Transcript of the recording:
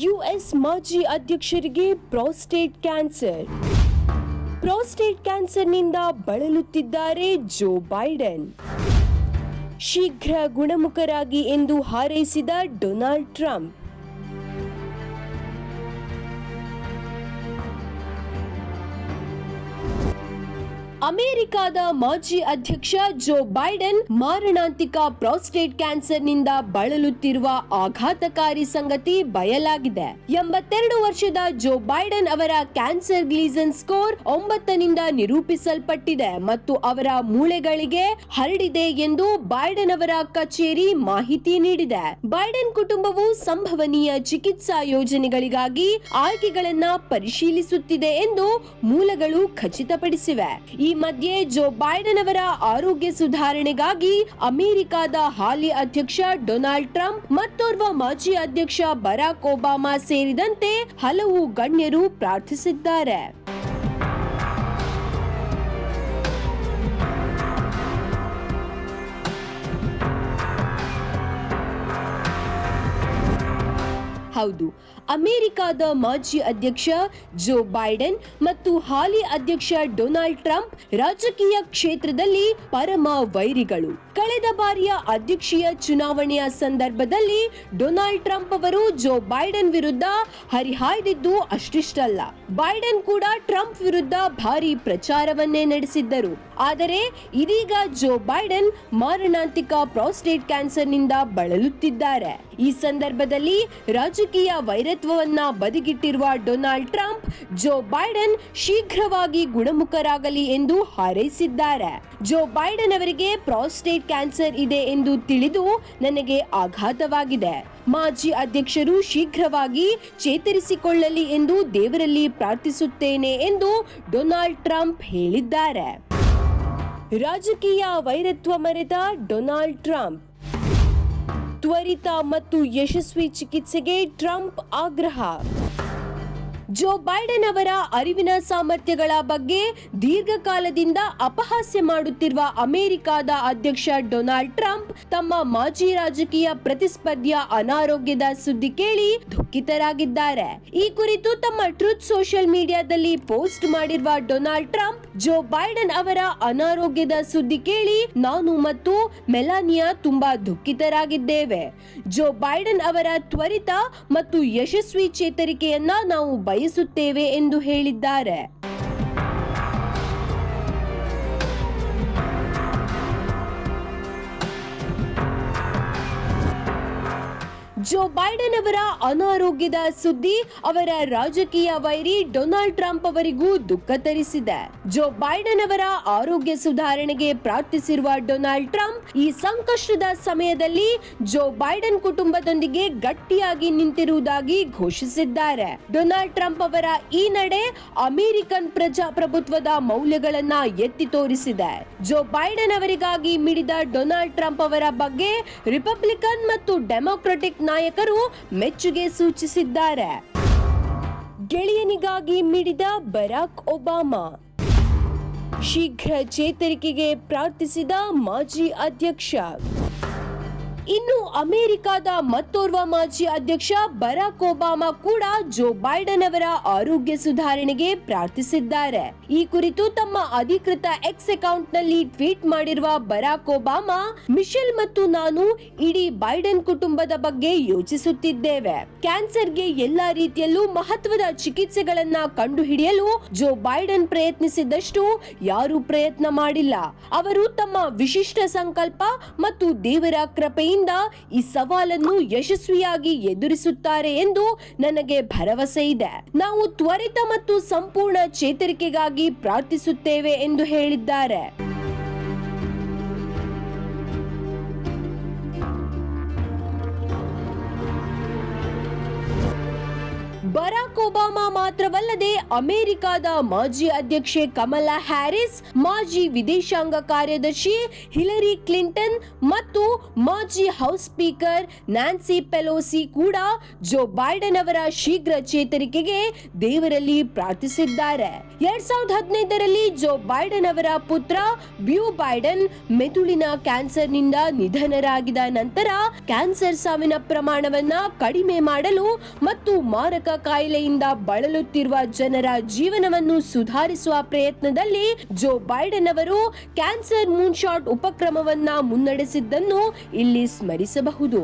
US ಮಾಜಿ ಅಧ್ಯಕ್ಷರಿಗೆ prostate cancer prostate ಕ್ಯಾನ್ಸರ್ನಿಂದ ಬಳಲುತ್ತಿದ್ದಾರೆ ಜೋ ಬೈಡೆನ್ ಶೀಘ್ರ ಗುಣಮುಖರಾಗಿ ಎಂದು ಹಾರೈಸಿದ ಡೊನಾಲ್ಡ್ ಟ್ರಂಪ್ ಅಮೆರಿಕದ ಮಾಜಿ ಅಧ್ಯಕ್ಷ ಜೋ ಬೈಡನ್ ಮಾರಣಾಂತಿಕ ಪ್ರಾಸ್ಟೇಟ್ ಕ್ಯಾನ್ಸರ್ನಿಂದ ಬಳಲುತ್ತಿರುವ ಆಘಾತಕಾರಿ ಸಂಗತಿ ಬಯಲಾಗಿದೆ. ಎಂಬತ್ತೆರಡು ವರ್ಷದ ಜೋ ಬೈಡನ್ ಅವರ ಕ್ಯಾನ್ಸರ್ ಗ್ಲೀಸನ್ ಸ್ಕೋರ್ ಒಂಬತ್ತನಿಂದ ನಿರೂಪಿಸಲ್ಪಟ್ಟಿದೆ ಮತ್ತು ಅವರ ಮೂಳೆಗಳಿಗೆ ಹರಡಿದೆ ಎಂದು ಬೈಡನ್ ಅವರ ಕಚೇರಿ ಮಾಹಿತಿ ನೀಡಿದೆ. ಬೈಡನ್ ಕುಟುಂಬವು ಸಂಭವನೀಯ ಚಿಕಿತ್ಸಾ ಯೋಜನೆಗಳಿಗಾಗಿ ಆಯ್ಕೆಗಳನ್ನ ಪರಿಶೀಲಿಸುತ್ತಿದೆ ಎಂದು ಮೂಲಗಳು ಖಚಿತಪಡಿಸಿವೆ. ಮಧ್ಯೆ ಜೋ ಬೈಡನ್ ಅವರ ಆರೋಗ್ಯ ಸುಧಾರಣೆಗಾಗಿ ಅಮೆರಿಕದ ಹಾಲಿ ಅಧ್ಯಕ್ಷ ಡೊನಾಲ್ಡ್ ಟ್ರಂಪ್ ಮತ್ತೋರ್ವ ಮಾಜಿ ಅಧ್ಯಕ್ಷ ಬರಾಕ್ ಒಬಾಮಾ ಸೇರಿದಂತೆ ಹಲವು ಗಣ್ಯರು ಪ್ರಾರ್ಥಿಸಿದ್ದಾರೆ. ಹೌದು. ಅಮೆರಿಕದ ಮಾಜಿ ಅಧ್ಯಕ್ಷ ಜೋ ಬೈಡನ್ ಮತ್ತು ಹಾಲಿ ಅಧ್ಯಕ್ಷ ಡೊನಾಲ್ಡ್ ಟ್ರಂಪ್ ರಾಜಕೀಯ ಕ್ಷೇತ್ರದಲ್ಲಿ ಪರಮ ವೈರಿಗಳು. ಕಳೆದ ಬಾರಿಯ ಅಧ್ಯಕ್ಷೀಯ ಚುನಾವಣೆಯ ಸಂದರ್ಭದಲ್ಲಿ ಡೊನಾಲ್ಡ್ ಟ್ರಂಪ್ ಅವರು ಜೋ ಬೈಡನ್ ವಿರುದ್ಧ ಹರಿಹಾಯ್ದಿದ್ದು ಅಷ್ಟಿಷ್ಟಲ್ಲ. ಬೈಡನ್ ಕೂಡ ಟ್ರಂಪ್ ವಿರುದ್ಧ ಭಾರಿ ಪ್ರಚಾರವನ್ನೇ ನಡೆಸಿದ್ದರು. ಆದರೆ ಇದೀಗ ಜೋ ಬೈಡನ್ ಮಾರಣಾಂತಿಕ ಪ್ರಾಸ್ಟೇಟ್ ಕ್ಯಾನ್ಸರ್ನಿಂದ ಬಳಲುತ್ತಿದ್ದಾರೆ. ಈ ಸಂದರ್ಭದಲ್ಲಿ ರಾಜಕೀಯ ವೈರತ್ವವನ್ನ ಬದಿಗಿಟ್ಟಿರುವ ಡೊನಾಲ್ಡ್ ಟ್ರಂಪ್, ಜೋ ಬೈಡನ್ ಶೀಘ್ರವಾಗಿ ಗುಣಮುಖರಾಗಲಿ ಎಂದು ಹಾರೈಸಿದ್ದಾರೆ. ಜೋ ಬೈಡನ್ ಅವರಿಗೆ ಪ್ರಾಸ್ಟೇಟ್ ಕ್ಯಾನ್ಸರ್ ಇದೆ ಎಂದು ತಿಳಿದು ನನಗೆ ಆಘಾತವಾಗಿದೆ. ಮಾಜಿ ಅಧ್ಯಕ್ಷರು ಶೀಘ್ರವಾಗಿ ಚೇತರಿಸಿಕೊಳ್ಳಲಿ ಎಂದು ದೇವರಲ್ಲಿ ಪ್ರಾರ್ಥಿಸುತ್ತೇನೆ ಎಂದು ಡೊನಾಲ್ಡ್ ಟ್ರಂಪ್ ಹೇಳಿದ್ದಾರೆ. ರಾಜಕೀಯ ವೈರತ್ವ ಮರೆತ ಡೊನಾಲ್ಡ್ ಟ್ರಂಪ್ ತ್ವರಿತ ಮತ್ತು ಯಶಸ್ವಿ ಚಿಕಿತ್ಸೆಗೆ ಟ್ರಂಪ್ ಆಗ್ರಹ. ಜೋ ಬೈಡನ್ ಅವರ ಅರಿವಿನ ಸಾಮರ್ಥ್ಯಗಳ ಬಗ್ಗೆ ದೀರ್ಘಕಾಲದಿಂದ ಅಪಹಾಸ್ಯ ಮಾಡುತ್ತಿರುವ ಅಮೆರಿಕದ ಅಧ್ಯಕ್ಷ ಡೊನಾಲ್ಡ್ ಟ್ರಂಪ್ ತಮ್ಮ ಮಾಜಿ ರಾಜಕೀಯ ಪ್ರತಿಸ್ಪರ್ಧಿಯ ಅನಾರೋಗ್ಯದ ಸುದ್ದಿ ಕೇಳಿ ದುಃಖಿತರಾಗಿದ್ದಾರೆ. ಈ ಕುರಿತು ತಮ್ಮ ಟ್ರೂತ್ ಸೋಷಿಯಲ್ ಮೀಡಿಯಾದಲ್ಲಿ ಪೋಸ್ಟ್ ಮಾಡಿರುವ ಡೊನಾಲ್ಡ್ ಟ್ರಂಪ್, ಜೋ ಬೈಡನ್ ಅವರ ಅನಾರೋಗ್ಯದ ಸುದ್ದಿ ಕೇಳಿ ನಾನು ಮತ್ತು ಮೆಲಾನಿಯಾ ತುಂಬಾ ದುಃಖಿತರಾಗಿದ್ದೇವೆ. ಜೋ ಬೈಡನ್ ಅವರ ತ್ವರಿತ ಮತ್ತು ಯಶಸ್ವಿ ಚೇತರಿಕೆಯನ್ನ ನಾವು ಬಯಸುತ್ತೇವೆ ಎಂದು ಹೇಳಿದ್ದಾರೆ. ಜೋ ಬೈಡೆನ್ ಅವರ ಅನಾರೋಗ್ಯದ ಸುದ್ದಿ ಅವರ ರಾಜಕೀಯ ವೈರಿ ಡೊನಾಲ್ಡ್ ಟ್ರಂಪ್ ಅವರಿಗೂ ದುಃಖ ತರಿಸಿದೆ. ಜೋ ಬೈಡೆನ್ ಅವರ ಆರೋಗ್ಯ ಸುಧಾರಣೆಗೆ ಪ್ರಾರ್ಥಿಸಿರುವ ಡೊನಾಲ್ಡ್ ಟ್ರಂಪ್ ಈ ಸಂಕಷ್ಟದ ಸಮಯದಲ್ಲಿ ಜೋ ಬೈಡೆನ್ ಕುಟುಂಬದೊಂದಿಗೆ ಗಟ್ಟಿಯಾಗಿ ನಿಂತಿರುವುದಾಗಿ ಘೋಷಿಸಿದ್ದಾರೆ. ಡೊನಾಲ್ಡ್ ಟ್ರಂಪ್ ಅವರ ಈ ನಡೆ ಅಮೆರಿಕನ್ ಪ್ರಜಾಪ್ರಭುತ್ವದ ಮೌಲ್ಯಗಳನ್ನ ಎತ್ತಿ ತೋರಿಸಿದೆ. ಜೋ ಬೈಡೆನ್ ಅವರಿಗಾಗಿ ಮಿಡಿದ ಡೊನಾಲ್ಡ್ ಟ್ರಂಪ್ ಅವರ ಬಗ್ಗೆ ರಿಪಬ್ಲಿಕನ್ ಮತ್ತು ಡೆಮೊಕ್ರೆಟಿಕ್ ನಾಯಕರು ಮೆಚ್ಚುಗೆ ಸೂಚಿಸಿದ್ದಾರೆ. ಗೆಳೆಯನಿಗಾಗಿ ಮಿಡಿದ ಬರಾಕ್ ಒಬಾಮಾ. ಶೀಘ್ರ ಚೇತರಿಕೆಗೆ ಪ್ರಾರ್ಥಿಸಿದ ಮಾಜಿ ಅಧ್ಯಕ್ಷ. ಇನ್ನು ಅಮೆರಿಕದ ಮತ್ತೋರ್ವ ಮಾಜಿ ಅಧ್ಯಕ್ಷ ಬರಾಕ್ ಒಬಾಮಾ ಕೂಡ ಜೋ ಬೈಡನ್ ಅವರ ಆರೋಗ್ಯ ಸುಧಾರಣೆಗೆ ಪ್ರಾರ್ಥಿಸಿದ್ದಾರೆ. ಈ ಕುರಿತು ತಮ್ಮ ಅಧಿಕೃತ ಎಕ್ಸ್ ಅಕೌಂಟ್ನಲ್ಲಿ ಟ್ವೀಟ್ ಮಾಡಿರುವ ಬರಾಕ್ ಒಬಾಮಾ, ಮಿಶೆಲ್ ಮತ್ತು ನಾನು ಇಡೀ ಬೈಡನ್ ಕುಟುಂಬದ ಬಗ್ಗೆ ಯೋಚಿಸುತ್ತಿದ್ದೇವೆ. ಕ್ಯಾನ್ಸರ್ಗೆ ಎಲ್ಲಾ ರೀತಿಯಲ್ಲೂ ಮಹತ್ವದ ಚಿಕಿತ್ಸೆಗಳನ್ನ ಕಂಡುಹಿಡಿಯಲು ಜೋ ಬೈಡನ್ ಪ್ರಯತ್ನಿಸಿದಷ್ಟು ಯಾರೂ ಪ್ರಯತ್ನ ಮಾಡಿಲ್ಲ. ಅವರು ತಮ್ಮ ವಿಶಿಷ್ಟ ಸಂಕಲ್ಪ ಮತ್ತು ದೇವರ ಕೃಪೆಯಿಂದ ಈ ಸವಾಲನ್ನು ಯಶಸ್ವಿಯಾಗಿ ಎದುರಿಸುತ್ತಾರೆ ಎಂದು ನನಗೆ ಭರವಸೆ ಇದೆ. ನಾವು ತ್ವರಿತ ಮತ್ತು ಸಂಪೂರ್ಣ ಚೇತರಿಕೆಗಾಗಿ ಪ್ರಾರ್ಥಿಸುತ್ತೇವೆ ಎಂದು ಹೇಳಿದ್ದಾರೆ. ಬರಾಕ್ ಒಬಾಮಾ ಮಾತ್ರವಲ್ಲದೆ ಅಮೆರಿಕದ ಮಾಜಿ ಅಧ್ಯಕ್ಷೆ ಕಮಲಾ ಹ್ಯಾರಿಸ್, ಮಾಜಿ ವಿದೇಶಾಂಗ ಕಾರ್ಯದರ್ಶಿ ಹಿಲರಿ ಕ್ಲಿಂಟನ್ ಮತ್ತು ಮಾಜಿ ಹೌಸ್ ಸ್ಪೀಕರ್ ನ್ಯಾನ್ಸಿ ಪೆಲೋಸಿ ಕೂಡ ಜೋ ಬೈಡನ್ ಅವರ ಶೀಘ್ರ ಚೇತರಿಕೆಗೆ ದೇವರಲ್ಲಿ ಪ್ರಾರ್ಥಿಸಿದ್ದಾರೆ. ಎರಡ್ ಸಾವಿರದ ಹದಿನೈದರಲ್ಲಿ ಜೋ ಬೈಡನ್ ಅವರ ಪುತ್ರ ಬ್ಯೂ ಬೈಡನ್ ಮೆದುಳಿನ ಕ್ಯಾನ್ಸರ್ನಿಂದ ನಿಧನರಾಗಿದ ನಂತರ ಕ್ಯಾನ್ಸರ್ ಸಾವಿನ ಪ್ರಮಾಣವನ್ನ ಕಡಿಮೆ ಮಾಡಲು ಮತ್ತು ಮಾರಕ ಕಾಯಿಲೆಯಿಂದ ಬಳಲುತ್ತಿರುವ ಜನರ ಜೀವನವನ್ನು ಸುಧಾರಿಸುವ ಪ್ರಯತ್ನದಲ್ಲಿ ಜೋ ಬೈಡನ್ ಅವರು ಕ್ಯಾನ್ಸರ್ ಮೂನ್ ಶಾಟ್ ಉಪಕ್ರಮವನ್ನ ಮುನ್ನಡೆಸಿದ್ದನ್ನು ಇಲ್ಲಿ ಸ್ಮರಿಸಬಹುದು.